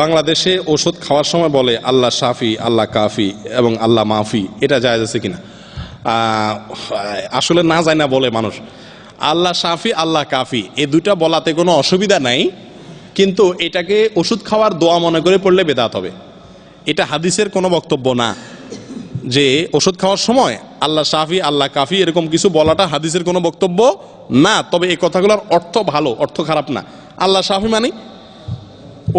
বাংলাদেশে ওষুধ খাওয়ার সময় বলে, আল্লাহ শাফি, আল্লাহ কাফি এবং আল্লাহ মাফি। এটা জায়েজ আছে কিনা? আসলে না যায় না বলে মানুষ। আল্লাহ শাফি, আল্লাহ কাফি এই দুইটা বলাতে কোনো অসুবিধা নাই, কিন্তু এটাকে ওষুধ খাওয়ার দোয়া মনে করে পড়লে বেদাত হবে। এটা হাদিসের কোনো বক্তব্য না যে ওষুধ খাওয়ার সময় আল্লাহ শাফি, আল্লাহ কাফি এরকম কিছু বলাটা হাদিসের কোনো বক্তব্য না, তবে এই কথাগুলোর অর্থ ভালো, অর্থ খারাপ না। আল্লাহ শাফি মানে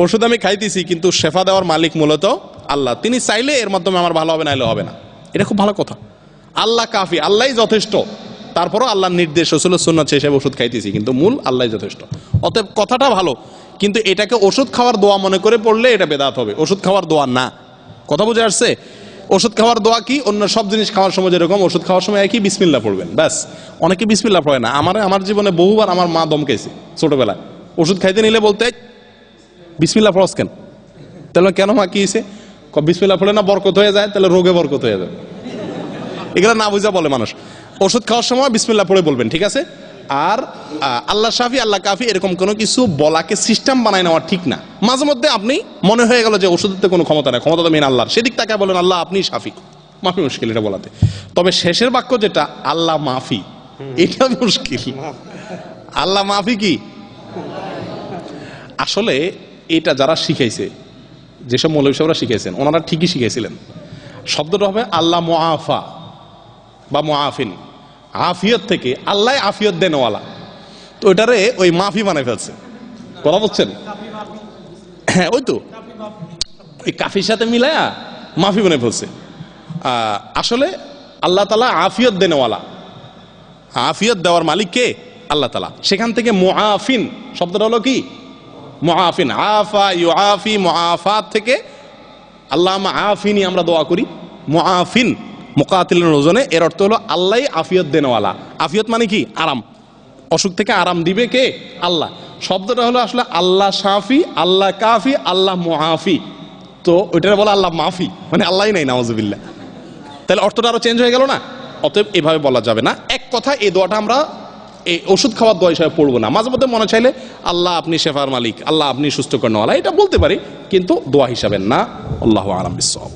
ওষুধ আমি খাইতেছি, কিন্তু শেফা দেওয়ার মালিক মূলত আল্লাহ। তিনি চাইলে এর মাধ্যমে আমার ভালো হবে না হলে হবে না। এটা খুব ভালো কথা। আল্লাহ কাফি, আল্লাহই যথেষ্ট। তারপরও আল্লাহর নির্দেশ রসুল সুন্নত হিসেবে ওষুধ খাইতেছি, কিন্তু মূল আল্লাহই যথেষ্ট। অতএব কথাটা ভালো, কিন্তু এটাকে ওষুধ খাওয়ার দোয়া মনে করে পড়লে এটা বেদাত হবে। ওষুধ খাওয়ার দোয়া না। কথা বুঝে আসছে? ওষুধ খাওয়ার দোয়া কি? অন্য সব জিনিস খাওয়ার সময় যেরকম, ওষুধ খাওয়ার সময় একই বিসমিল্লা পড়বেন। ব্যাস। অনেকে বিসমিল্লা পড়ে না। আমার আমার জীবনে বহুবার আমার মা দমকেছে ছোটবেলায়। ওষুধ খাইতে নিলে বলতে বিসমিল্লা ফরজ কেন? তাহলে কেন মা কি হয়েছে ক- বিসমিল্লা পড়লে না বরকত হয়ে যায়? তাহলে রোগে বরকত হয়ে যাবে। এগুলো না বুঝা বলে মানুষ। ওষুধ খাওয়ার সময় বিসমিল্লা পড়ে বলবেন ঠিক আছে? আর আল্লাহ শাফি আল্লাহ কাফি এরকম কোনো কিছু বলাকে সিস্টেম বানায় নেওয়া ঠিক না। মাঝে মধ্যে আপনি মনে হয়ে গেল যে ওষুধের তো কোনো ক্ষমতা নেই ক্ষমতা তো মেন আল্লাহর। সেদিক তাকে বলেন আল্লাহ আপনি শাফি। মাফি মুশকিল এটা বলাতে। তবে শেষের বাক্য যেটা আল্লাহ মাফি এটা মুশকিল। আল্লাহ মাফি কি? আসলে এটা যারা শিখাইছে, যেসব মৌলবী সাহেবরা শিখাইছেন, ওনারা ঠিকই শিখাইছিলেন। শব্দটা হবে আল্লাহ মোয়াফা বা মোয়াফিন আফিয়ত থেকে আল্লাহ আফিয়ত দেনওয়ালা। তো ওইটারে ওই মাফি বানাই ফেলছে। কথা বলছেন হ্যাঁ ওই তো। ওই কাফির সাথে মিলায়া মাফি বানাই ফেলছে। আসলে আল্লাহ তালা আফিয়ত দেনওয়ালা। আফিয়ত দেওয়ার মালিক কে? আল্লাহ তালা সেখান থেকে মোয়াফিন শব্দটা হলো কি? মুআফিন, আফা ইউআফি মুআফাত থেকে আল্লাহ আফিনি আমরা দোয়া করি, মুআফিন, মুকাতিলের ওজনে, এর অর্থ হলো আল্লাহ আফিয়ত দেনওয়ালা। আফিয়ত মানে কি? আরাম। অসুখ থেকে আরাম দিবে কে? আল্লাহ। শব্দটা হলো আসলে আল্লাহ শাফি, আল্লাহ কাফি, আল্লাহ মুআফি। তো ওইটার বলে আল্লাহ মাফি। মানে আল্লাহই নাই নাওজুবিল্লাহ তাহলে অর্থটা আরও চেঞ্জ হয়ে গেল না? অতএব এভাবে বলা যাবে না। এক কথা এই দোয়াটা আমরা এই ওষুধ খাওয়ার দোয়া হিসাবে পড়ব না। মাঝে মধ্যে মনে চাইলে, আল্লাহ আপনি শেফার মালিক, আল্লাহ আপনি সুস্থ করেন। এটা বলতে পারি, কিন্তু দোয়া হিসাবে না। আল্লাহ আলম বিশ্বব